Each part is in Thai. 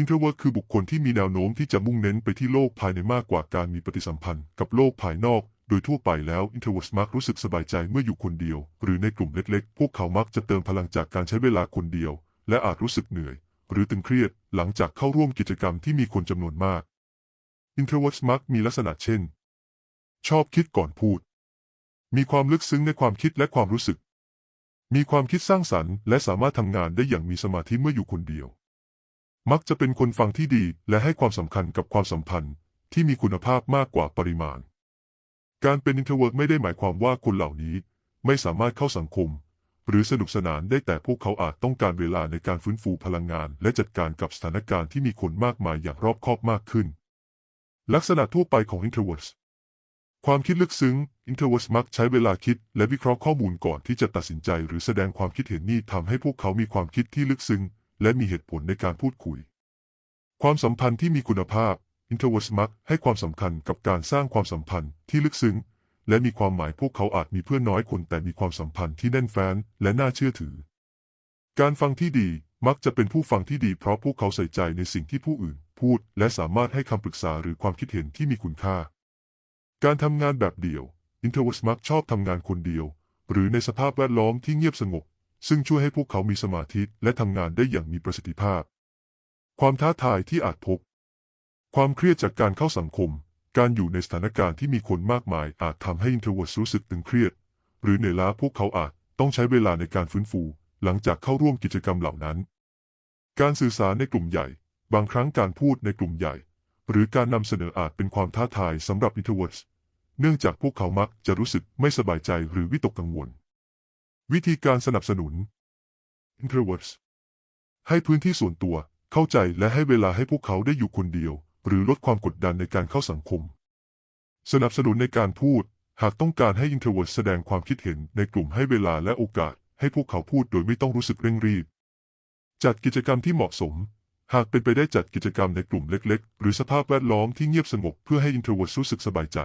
Introvert คือบุคคลที่มีแนวโน้มที่จะมุ่งเน้นไปที่โลกภายในมากกว่าการมีปฏิสัมพันธ์กับโลกภายนอก โดยทั่วไปแล้ว Introvert มักรู้สึกสบายใจเมื่ออยู่คนเดียว หรือในกลุ่มเล็กๆ พวกเขามักจะเติมพลังจากการใช้เวลาคนเดียว และอาจรู้สึกเหนื่อย หรือตึงเครียดหลังจากเข้าร่วมกิจกรรมที่มีคนจำนวนมาก Introvert มักมีลักษณะเช่น ชอบคิดก่อนพูด มีความลึกซึ้งในความคิดและความรู้สึก มีความคิดสร้างสรรค์ และสามารถทำงานได้อย่างมีสมาธิเมื่ออยู่คนเดียว มักจะเป็นคนฟังที่ดีและให้ความสำคัญกับความสัมพันธ์ที่มีคุณภาพมากกว่าปริมาณ การเป็น introvert ไม่ได้หมายความว่าคนเหล่านี้ไม่สามารถเข้าสังคม หรือสนุกสนานได้แต่พวกเขาอาจต้องการเวลาในการฟื้นฟูพลังงาน และจัดการกับสถานการณ์ที่มีคนมากมายอย่างรอบคอบมากขึ้น ลักษณะทั่วไปของ introverts ความคิดลึกซึ้ง introverts มักใช้เวลาคิดและวิเคราะห์ข้อมูลก่อนที่จะตัดสินใจ หรือแสดงความคิดเห็นนี่ทำให้พวกเขามีความคิดที่ลึกซึ้ง และมีเหตุผลในการพูดคุย ความสัมพันธ์ที่มีคุณภาพ introverts มักให้ความสำคัญกับการสร้างความสัมพันธ์ที่ลึกซึ้ง และมีความหมายพวกเขาอาจมีเพื่อนน้อยคนแต่มีความสัมพันธ์ที่แน่นแฟ้นและน่าเชื่อถือ การฟังที่ดีมักจะเป็นผู้ฟังที่ดีเพราะพวกเขาใส่ใจในสิ่งที่ผู้อื่นพูดและสามารถให้คำปรึกษาหรือความคิดเห็นที่มีคุณค่า การทำงานแบบเดี่ยว introverts มักชอบทำงานคนเดียว หรือในสภาพแวดล้อมที่เงียบสงบ ซึ่งช่วยให้พวกเขามีสมาธิและทำงานได้อย่างมีประสิทธิภาพ ความท้าทายที่อาจพบ ความเครียดจากการเข้าสังคม การอยู่ในสถานการณ์ที่มีคนมากมาย อาจทำให้ introverts รู้สึกตึงเครียด หรือเหนื่อยล้าพวกเขาอาจต้องใช้เวลาในการฟื้นฟู หลังจากเข้าร่วมกิจกรรมเหล่านั้น การสื่อสารในกลุ่มใหญ่ บางครั้งการพูดในกลุ่มใหญ่ หรือการนำเสนออาจเป็นความท้าทายสำหรับ introverts เนื่องจากพวกเขามักจะรู้สึกไม่สบายใจหรือวิตกกังวล วิธีการสนับสนุน introverts ให้พื้นที่ส่วนตัว เข้าใจและให้เวลาให้พวกเขาได้อยู่คนเดียว หรือลดความกดดันในการเข้าสังคม สนับสนุนในการพูด หากต้องการให้ introverts แสดงความคิดเห็นในกลุ่มให้เวลาและโอกาส ให้พวกเขาพูดโดยไม่ต้องรู้สึกเร่งรีบ จัดกิจกรรมที่เหมาะสม หากเป็นไปได้จัดกิจกรรมในกลุ่มเล็ก ๆ หรือสภาพแวดล้อมที่เงียบสงบเพื่อให้ introverts รู้สึกสบายใจ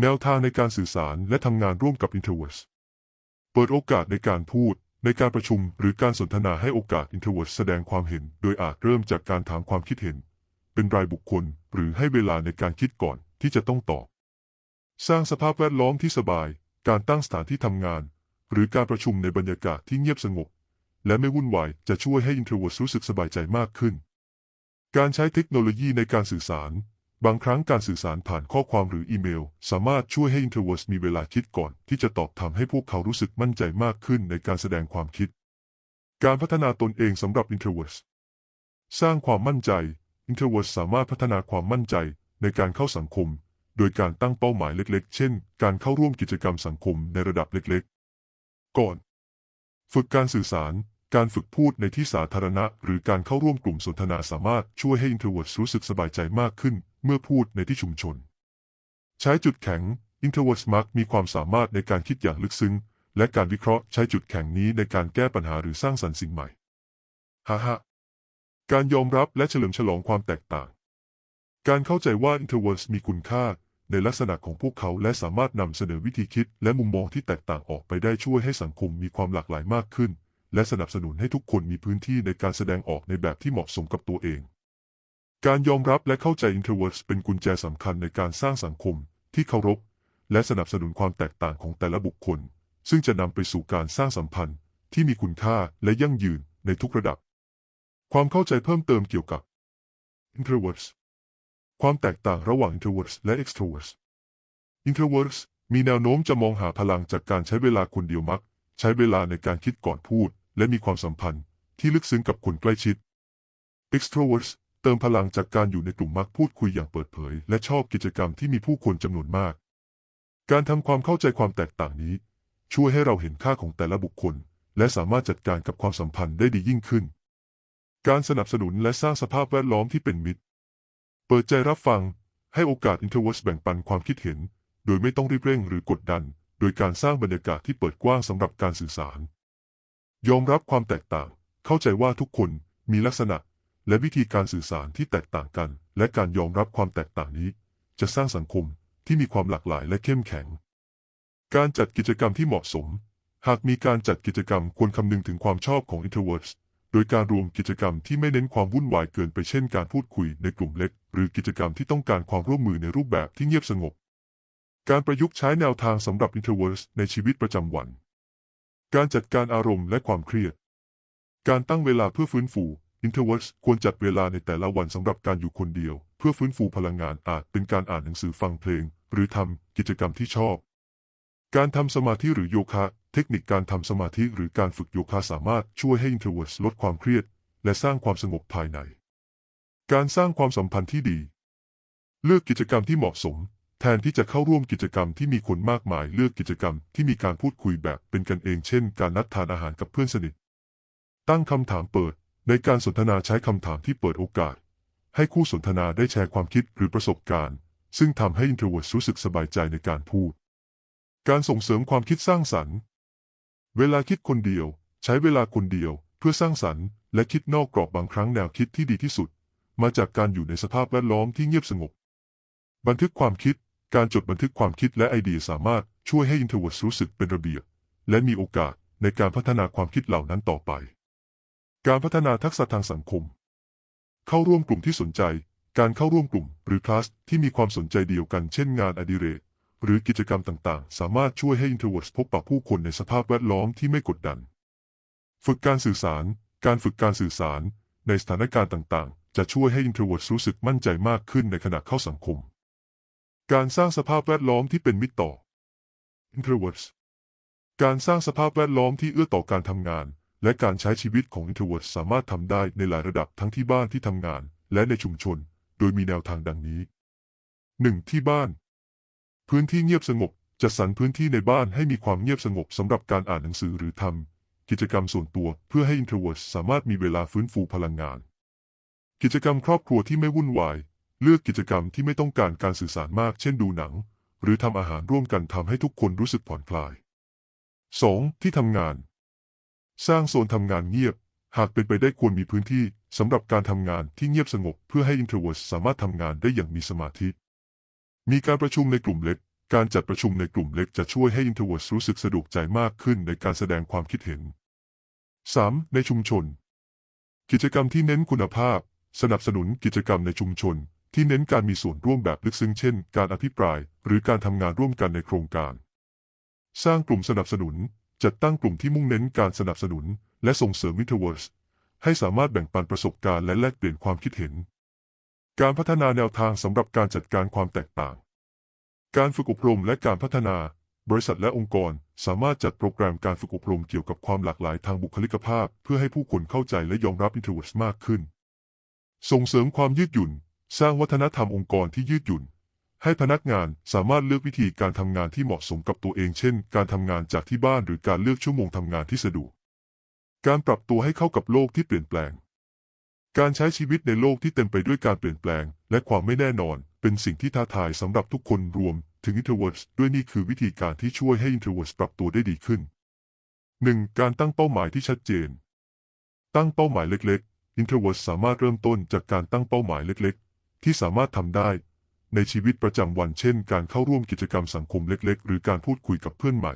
แนวทางในการสื่อสารและทำงานร่วมกับ introverts เปิดโอกาสในการพูด ในการประชุมหรือการสนทนาให้โอกาส introverts แสดงความเห็น โดยอาจเริ่มจากการถามความคิดเห็น เป็นรายบุคคล หรือให้เวลาในการคิดก่อนที่จะต้องตอบ สร้างสภาพแวดล้อมที่สบาย การตั้งสถานที่ทำงาน หรือการประชุมในบรรยากาศที่เงียบสงบ และไม่วุ่นวายจะช่วยให้ introverts รู้สึกสบายใจมากขึ้น การใช้เทคโนโลยีในการสื่อสาร บางครั้งการสื่อสารผ่านข้อความหรืออีเมล สามารถช่วยให้ introverts มีเวลาคิดก่อน ที่จะตอบทำให้พวกเขารู้สึกมั่นใจมากขึ้นในการแสดงความคิด การพัฒนาตนเองสำหรับ introverts สร้างความมั่นใจ introverts สามารถพัฒนาความมั่นใจในการเข้าสังคม โดยการตั้งเป้าหมายเล็กๆ เช่น การเข้าร่วมกิจกรรมสังคมในระดับเล็กๆ ก่อน ฝึกการสื่อสาร การฝึกพูดในที่สาธารณะ หรือการเข้าร่วมกลุ่มสนทนาสามารถช่วยให้ introverts รู้สึกสบายใจมากขึ้น เมื่อพูดในที่ชุมชน ใช้จุดแข็ง introverts มักมีความสามารถในการคิดอย่างลึกซึ้ง และการวิเคราะห์ใช้จุดแข็งนี้ในการแก้ปัญหาหรือสร้างสรรค์สิ่งใหม่ฮ่าฮ่าการยอมรับและเฉลิมฉลองความแตกต่าง การเข้าใจว่า introverts มีคุณค่าในลักษณะของพวกเขาและสามารถนำเสนอวิธีคิดและมุมมองที่แตกต่างออกไปได้ช่วยให้สังคมมีความหลากหลายมากขึ้น และสนับสนุนให้ทุกคนมีพื้นที่ในการแสดงออกในแบบที่เหมาะสมกับตัวเอง การยอมรับและเข้าใจ introverts เป็นกุญแจสำคัญในการสร้างสังคมที่เคารพ และสนับสนุนความแตกต่างของแต่ละบุคคล ซึ่งจะนำไปสู่การสร้างสัมพันธ์ที่มีคุณค่าและยั่งยืนในทุกระดับ ความเข้าใจเพิ่มเติมเกี่ยวกับ introverts ความแตกต่างระหว่าง introverts และ extroverts introverts มีแนวโน้มจะมองหาพลังจากการใช้เวลาคนเดียวมัก ใช้เวลาในการคิดก่อนพูด และมีความสัมพันธ์ที่ลึกซึ้งกับคนใกล้ชิด extroverts เติมพลังจากการอยู่ในกลุ่มมักพูดคุยอย่างเปิดเผย และชอบกิจกรรมที่มีผู้คนจำนวนมาก การทำความเข้าใจความแตกต่างนี้ ช่วยให้เราเห็นค่าของแต่ละบุคคล และสามารถจัดการกับความสัมพันธ์ได้ดียิ่งขึ้น การสนับสนุนและสร้างสภาพแวดล้อมที่เป็นมิตร เปิดใจรับฟัง ให้โอกาส introverts แบ่งปันความคิดเห็น โดยไม่ต้องรีบเร่งหรือกดดัน โดยการสร้างบรรยากาศที่เปิดกว้างสำหรับการสื่อสาร ยอมรับความแตกต่าง เข้าใจว่าทุกคนมีลักษณะ และวิธีการสื่อสารที่แตกต่างกัน และการยอมรับความแตกต่างนี้ จะสร้างสังคมที่มีความหลากหลายและเข้มแข็ง การจัดกิจกรรมที่เหมาะสม หากมีการจัดกิจกรรมควรคำนึงถึงความชอบของ introverts โดยการรวมกิจกรรมที่ไม่เน้นความวุ่นวายเกินไปเช่นการพูดคุยในกลุ่มเล็ก หรือกิจกรรมที่ต้องการความร่วมมือในรูปแบบที่เงียบสงบ การประยุกต์ใช้แนวทางสำหรับ introverts ในชีวิตประจำวัน การจัดการอารมณ์และความเครียด การตั้งเวลาเพื่อฟื้นฟู introverts ควรจัดเวลาในแต่ละวันสำหรับการอยู่คนเดียว เพื่อฟื้นฟูพลังงานอาจเป็นการอ่านหนังสือฟังเพลง หรือทำกิจกรรมที่ชอบ การทำสมาธิหรือโยคะ เทคนิคการทำสมาธิหรือการฝึกโยคะสามารถช่วยให้ introverts ลดความเครียด และสร้างความสงบภายใน การสร้างความสัมพันธ์ที่ดี เลือกกิจกรรมที่เหมาะสม แทนที่จะเข้าร่วมกิจกรรมที่มีคนมากมายเลือกกิจกรรมที่มีการพูดคุยแบบเป็นกันเอง เช่น การนัดทานอาหารกับเพื่อนสนิท ตั้งคำถามเปิด ในการสนทนาใช้คำถามที่เปิดโอกาส ให้คู่สนทนาได้แชร์ความคิดหรือประสบการณ์ ซึ่งทำให้ introvert รู้สึกสบายใจในการพูด การส่งเสริมความคิดสร้างสรรค์ เวลาคิดคนเดียว ใช้เวลาคนเดียวเพื่อสร้างสรรค์และคิดนอกกรอบบางครั้งแนวคิดที่ดีที่สุด มาจากการอยู่ในสภาพแวดล้อมที่เงียบสงบ บันทึกความคิด การจดบันทึกความคิดและไอเดียสามารถช่วยให้ introvert รู้สึกเป็นระเบียบ และมีโอกาสในการพัฒนาความคิดเหล่านั้นต่อไป การพัฒนาทักษะทางสังคม เข้าร่วมกลุ่มที่สนใจ การเข้าร่วมกลุ่ม หรือคลาสที่มีความสนใจเดียวกันเช่นงานอดิเรก หรือกิจกรรมต่างๆ สามารถช่วยให้ introvert พบปะผู้คนในสภาพแวดล้อมที่ไม่กดดัน ฝึกการสื่อสาร การฝึกการสื่อสาร ในสถานการณ์ต่างๆ จะช่วยให้ introvert รู้สึกมั่นใจมากขึ้นในขณะเข้าสังคม การสร้างสภาพแวดล้อมที่เป็นมิตรต่อ introverts การสร้างสภาพแวดล้อมที่เอื้อต่อการทำงาน และการใช้ชีวิตของ introverts สามารถทำได้ในหลายระดับทั้งที่บ้านที่ทำงาน และในชุมชน โดยมีแนวทางดังนี้ 1. ที่บ้าน พื้นที่เงียบสงบจัดสรรพื้นที่ในบ้านให้มีความเงียบสงบสำหรับการอ่านหนังสือหรือทำกิจกรรมส่วนตัวเพื่อให้ introverts สามารถมีเวลาฟื้นฟูพลังงาน กิจกรรมครอบครัวที่ไม่วุ่นวาย เลือกกิจกรรมที่ไม่ต้องการการสื่อสารมาก เช่นดูหนัง หรือทำอาหารร่วมกันทำให้ทุกคนรู้สึกผ่อนคลาย 2. ที่ทำงาน สร้างโซนทำงานเงียบ หากเป็นไปได้ควรมีพื้นที่สำหรับการทำงานที่เงียบสงบ เพื่อให้ introverts สามารถทำงานได้อย่างมีสมาธิ มีการประชุมในกลุ่มเล็ก การจัดประชุมในกลุ่มเล็กจะช่วยให้ introverts รู้สึกสะดวกใจมากขึ้นในการแสดงความคิดเห็น 3. ในชุมชน กิจกรรมที่เน้นคุณภาพ สนับสนุนกิจกรรมในชุมชน ที่เน้นการมีส่วนร่วมแบบลึกซึ้งเช่น การอภิปราย หรือการทำงานร่วมกันในโครงการ สร้างกลุ่มสนับสนุน จัดตั้งกลุ่มที่มุ่งเน้นการสนับสนุน และส่งเสริม introverts ให้สามารถแบ่งปันประสบการณ์และแลกเปลี่ยนความคิดเห็น การพัฒนาแนวทางสำหรับการจัดการความแตกต่าง การฝึกอบรมและการพัฒนา บริษัทและองค์กรสามารถจัดโปรแกรมการฝึกอบรมเกี่ยวกับความหลากหลายทางบุคลิกภาพ เพื่อให้ผู้คนเข้าใจและยอมรับ introverts มากขึ้น ส่งเสริมความยืดหยุ่น สร้างวัฒนธรรมองค์กรที่ยืดหยุ่น ให้พนักงานสามารถเลือกวิธีการทำงานที่เหมาะสมกับตัวเอง เช่น การทำงานจากที่บ้านหรือการเลือกชั่วโมงทำงานที่สะดวก การปรับตัวให้เข้ากับโลกที่เปลี่ยนแปลง การใช้ชีวิตในโลกที่เต็มไปด้วยการเปลี่ยนแปลง และความไม่แน่นอน เป็นสิ่งที่ท้าทายสำหรับทุกคนรวม ถึง introverts ด้วยนี่คือวิธีการที่ช่วยให้ introverts ปรับตัวได้ดีขึ้น 1. การตั้งเป้าหมายที่ชัดเจน ตั้งเป้าหมายเล็ก ๆ introverts สามารถเริ่มต้นจากการตั้งเป้าหมายเล็ก ๆ ที่สามารถทำได้ ในชีวิตประจำวันเช่น การเข้าร่วมกิจกรรมสังคมเล็ก ๆ หรือการพูดคุยกับเพื่อนใหม่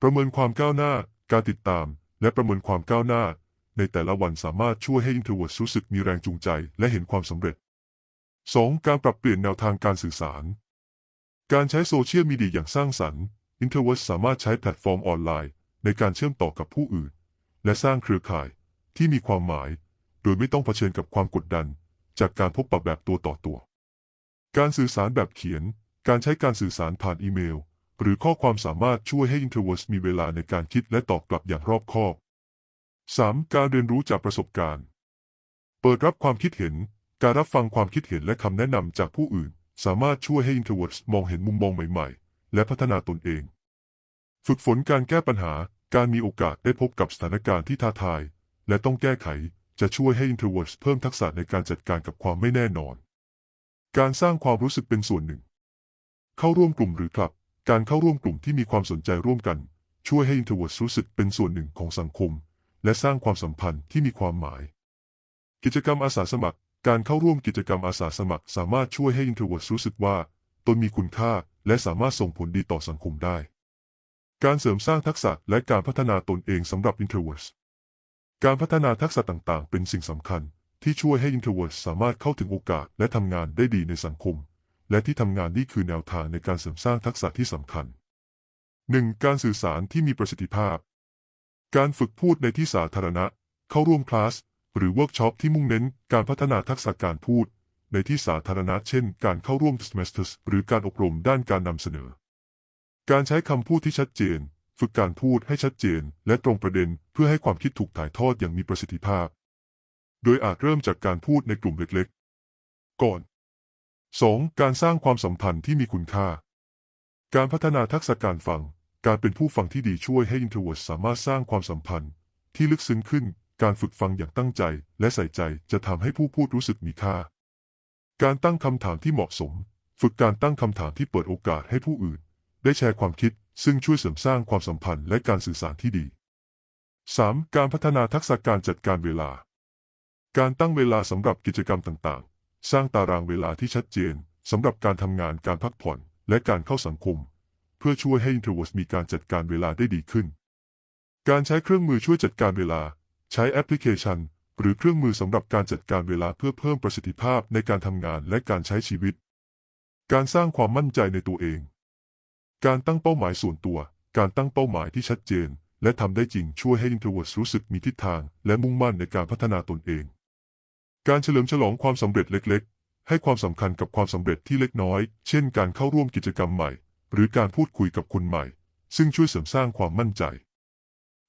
ประเมินความก้าวหน้า การติดตาม และประเมินความก้าวหน้า ในแต่ละวันสามารถช่วยให้ introverts รู้สึกมีแรงจูงใจ และเห็นความสำเร็จ 2. การปรับเปลี่ยนแนวทางการสื่อสาร การใช้โซเชียลมีเดียอย่างสร้างสรรค์ introverts สามารถใช้แพลตฟอร์มออนไลน์ ในการเชื่อมต่อกับผู้อื่น และสร้างเครือข่ายที่มีความหมาย โดยไม่ต้องเผชิญกับความกดดัน จากการพบปะแบบตัวต่อตัว การสื่อสารแบบเขียน การใช้การสื่อสารผ่านอีเมล หรือข้อความสามารถช่วยให้ introverts มีเวลาในการคิดและตอบกลับอย่างรอบคอบ 3. การเรียนรู้จากประสบการณ์ เปิดรับความคิดเห็น การรับฟังความคิดเห็นและคำแนะนำจากผู้อื่น สามารถช่วยให้ introverts มองเห็นมุมมองใหม่ๆ และพัฒนาตนเอง ฝึกฝนการแก้ปัญหา การมีโอกาสได้พบกับสถานการณ์ที่ท้าทาย และต้องแก้ไข จะช่วยให้ introverts เพิ่มทักษะในการจัดการกับความไม่แน่นอน การสร้างความรู้สึกเป็นส่วนหนึ่ง เข้าร่วมกลุ่มหรือคลับ การเข้าร่วมกลุ่มที่มีความสนใจร่วมกัน ช่วยให้ introverts รู้สึกเป็นส่วนหนึ่งของสังคม และสร้างความสัมพันธ์ที่มีความหมาย กิจกรรมอาสาสมัคร การเข้าร่วมกิจกรรมอาสาสมัคร สามารถช่วยให้ introverts รู้สึกว่าตนมีคุณค่าและสามารถส่งผลดีต่อสังคมได้ การเสริมสร้างทักษะและการพัฒนาตนเองสำหรับ introverts การพัฒนาทักษะต่างๆ เป็นสิ่งสำคัญ ที่ช่วยให้ introvert สามารถเข้าถึงโอกาสและทำงานได้ดีในสังคม และที่ทำงานนี่คือแนวทางในการเสริมสร้างทักษะที่สำคัญ 1. การสื่อสารที่มีประสิทธิภาพ การฝึกพูดในที่สาธารณะ เข้าร่วมคลาส หรือเวิร์กช็อปที่มุ่งเน้นการพัฒนาทักษะการพูด ในที่สาธารณะเช่น การเข้าร่วม semesters หรือการอบรมด้านการนำเสนอ การใช้คำพูดที่ชัดเจน ฝึกการพูดให้ชัดเจน และตรงประเด็นเพื่อให้ความคิดถูกถ่ายทอดอย่างมีประสิทธิภาพ โดยอาจเริ่มจากการพูดในกลุ่มเล็กๆ ก่อน 2. การสร้างความสัมพันธ์ที่มีคุณค่า การพัฒนาทักษะการฟัง การเป็นผู้ฟังที่ดีช่วยให้ introvert สามารถสร้างความสัมพันธ์ ที่ลึกซึ้งขึ้น การฝึกฟังอย่างตั้งใจ และใส่ใจจะทำให้ผู้พูดรู้สึกมีค่า การตั้งคำถามที่เหมาะสม ฝึกการตั้งคำถามที่เปิดโอกาสให้ผู้อื่น ได้แชร์ความคิด ซึ่งช่วยเสริมสร้างความสัมพันธ์และการสื่อสารที่ดี 3. การพัฒนาทักษะการจัดการเวลา การตั้งเวลาสำหรับกิจกรรมต่างๆ สร้างตารางเวลาที่ชัดเจนสำหรับการทำงานการพักผ่อน และการเข้าสังคม เพื่อช่วยให้ introvert มีการจัดการเวลาได้ดีขึ้น การใช้เครื่องมือช่วยจัดการเวลา ใช้แอปพลิเคชัน หรือเครื่องมือสำหรับการจัดการเวลาเพื่อเพิ่มประสิทธิภาพในการทำงานและการใช้ชีวิต การสร้างความมั่นใจในตัวเอง การตั้งเป้าหมายส่วนตัว การตั้งเป้าหมายที่ชัดเจน และทำได้จริงช่วยให้ introvert รู้สึกมีทิศทาง และมุ่งมั่นในการพัฒนาตนเอง การเฉลิมฉลองความสำเร็จเล็ก ๆ ให้ความสำคัญกับความสำเร็จที่เล็กน้อย เช่น การเข้าร่วมกิจกรรมใหม่ หรือการพูดคุยกับคนใหม่ ซึ่งช่วยเสริมสร้างความมั่นใจ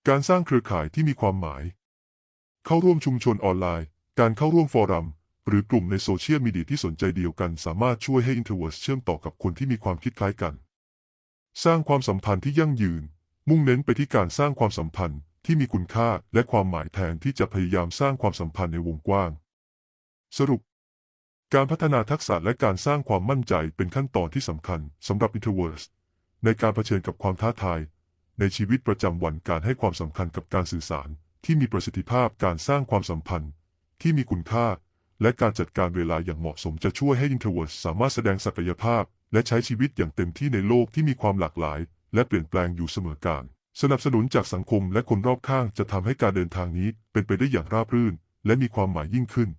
การสร้างเครือข่ายที่มีความหมาย เข้าร่วมชุมชนออนไลน์ การเข้าร่วมฟอรัม หรือกลุ่มในโซเชียลมีเดียที่สนใจเดียวกัน สามารถช่วยให้ introvert เชื่อมต่อกับคนที่มีความคิดคล้ายกัน สร้างความสัมพันธ์ที่ยั่งยืน มุ่งเน้นไปที่การสร้างความสัมพันธ์ที่มีคุณค่าและความหมายแทนที่จะพยายามสร้างความสัมพันธ์ในวงกว้าง สรุป การพัฒนาทักษะและการสร้างความมั่นใจเป็นขั้นตอนที่สำคัญสำหรับ introverts ในการเผชิญกับความท้าทาย ในชีวิตประจำวันการให้ความสำคัญกับการสื่อสาร ที่มีประสิทธิภาพการสร้างความสัมพันธ์ ที่มีคุณค่า และการจัดการเวลาอย่างเหมาะสมจะช่วยให้ introverts สามารถแสดงศักยภาพ และใช้ชีวิตอย่างเต็มที่ในโลกที่มีความหลากหลาย และเปลี่ยนแปลงอยู่เสมอการสนับสนุนจากสังคมและคนรอบข้างจะทำให้การเดินทางนี้เป็นไปได้อย่างราบรื่น และมีความหมายยิ่งขึ้น